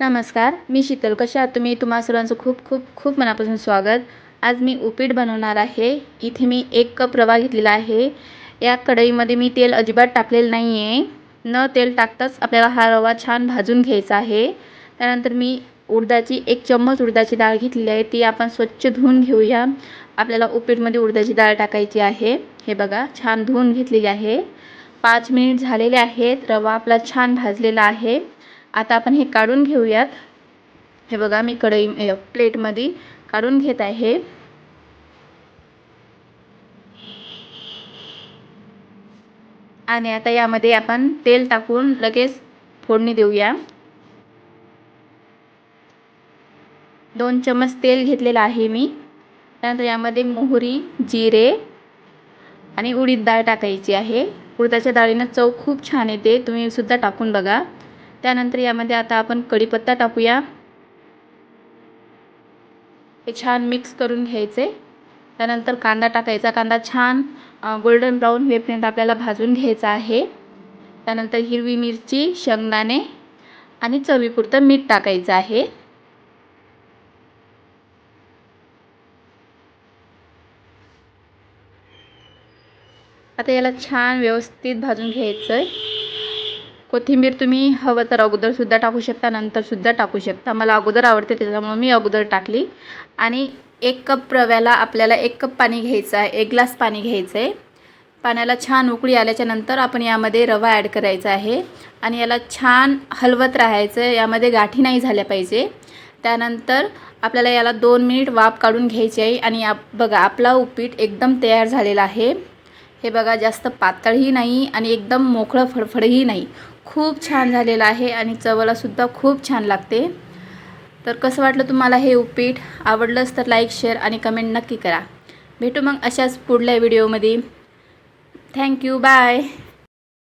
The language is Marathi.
नमस्कार मी शीतल कशा? आहात तुम्ही तुम्हा सर्वांचं खूप खूप खूप मनापासून स्वागत. आज मी उपीट बनवणार आहे. इथे मी एक कप रवा घेतलेला आहे. या कढईमध्ये मी तेल अजिबात टाकलेलं नाही आहे न तेल टाकताच आपल्याला हा रवा छान भाजून घ्यायचा आहे. त्यानंतर मी उडदाची एक चम्मच उडदाची डाळ घेतलेली आहे. ती आपण स्वच्छ धुवून घेऊया. आपल्याला उपीटमध्ये उडदाची डाळ टाकायची आहे. हे बघा छान धुवून घेतलेली आहे. पाच मिनिट झालेले आहेत. रवा आपला छान भाजलेला आहे. आता आपण हे काढून घेऊयात. हे बघा मी कढई प्लेटमध्ये काढून घेत आहे. आणि आता यामध्ये आपण तेल टाकून लगेच फोडणी देऊया. दोन चम्मच तेल घेतलेलं आहे मी. त्यानंतर यामध्ये मोहरी जिरे आणि उडीद डाळ टाकायची आहे. उडदाच्या डाळीनं चव खूप छान येते. तुम्ही सुद्धा टाकून बघा. त्यानंतर यामध्ये आता आपण कढीपत्ता टाकूया. हे छान मिक्स करून घ्यायचे. त्यानंतर कांदा टाकायचा. कांदा छान गोल्डन ब्राऊन होईपर्यंत आपल्याला भाजून घ्यायचा आहे. त्यानंतर हिरवी मिरची शेंगदाणे आणि चवीपुरतं मीठ टाकायचं आहे. आता याला छान व्यवस्थित भाजून घ्यायचं आहे कोथिंबीर तुम्ही हवं तर अगोदरसुद्धा टाकू शकता नंतरसुद्धा टाकू शकता. मला अगोदर आवडते त्याच्यामुळं मी अगोदर टाकली. आणि एक कप रव्याला आपल्याला एक कप पाणी घ्यायचं आहे एक ग्लास पाणी घ्यायचं आहे. पाण्याला छान उकळी आल्याच्यानंतर आपण यामध्ये रवा ॲड करायचा आहे. आणि याला छान हलवत राहायचं यामध्ये गाठी नाही झाल्या पाहिजे. त्यानंतर आपल्याला याला दोन मिनिट वाफ काढून घ्यायची आहे. आणि आप बघा आपला उपीट एकदम तयार झालेला आहे. हे बघा जास्त पातळही नाही आणि एकदम मोकळं फडफडही नाही. खूप छान झालेलं आहे आणि चवलासुद्धा खूप छान लागते. तर कसं वाटलं तुम्हाला हे उपीट? आवडलंच तर लाईक शेअर आणि कमेंट नक्की करा. भेटू मग अशाच पुढल्या व्हिडिओमध्ये थँक्यू बाय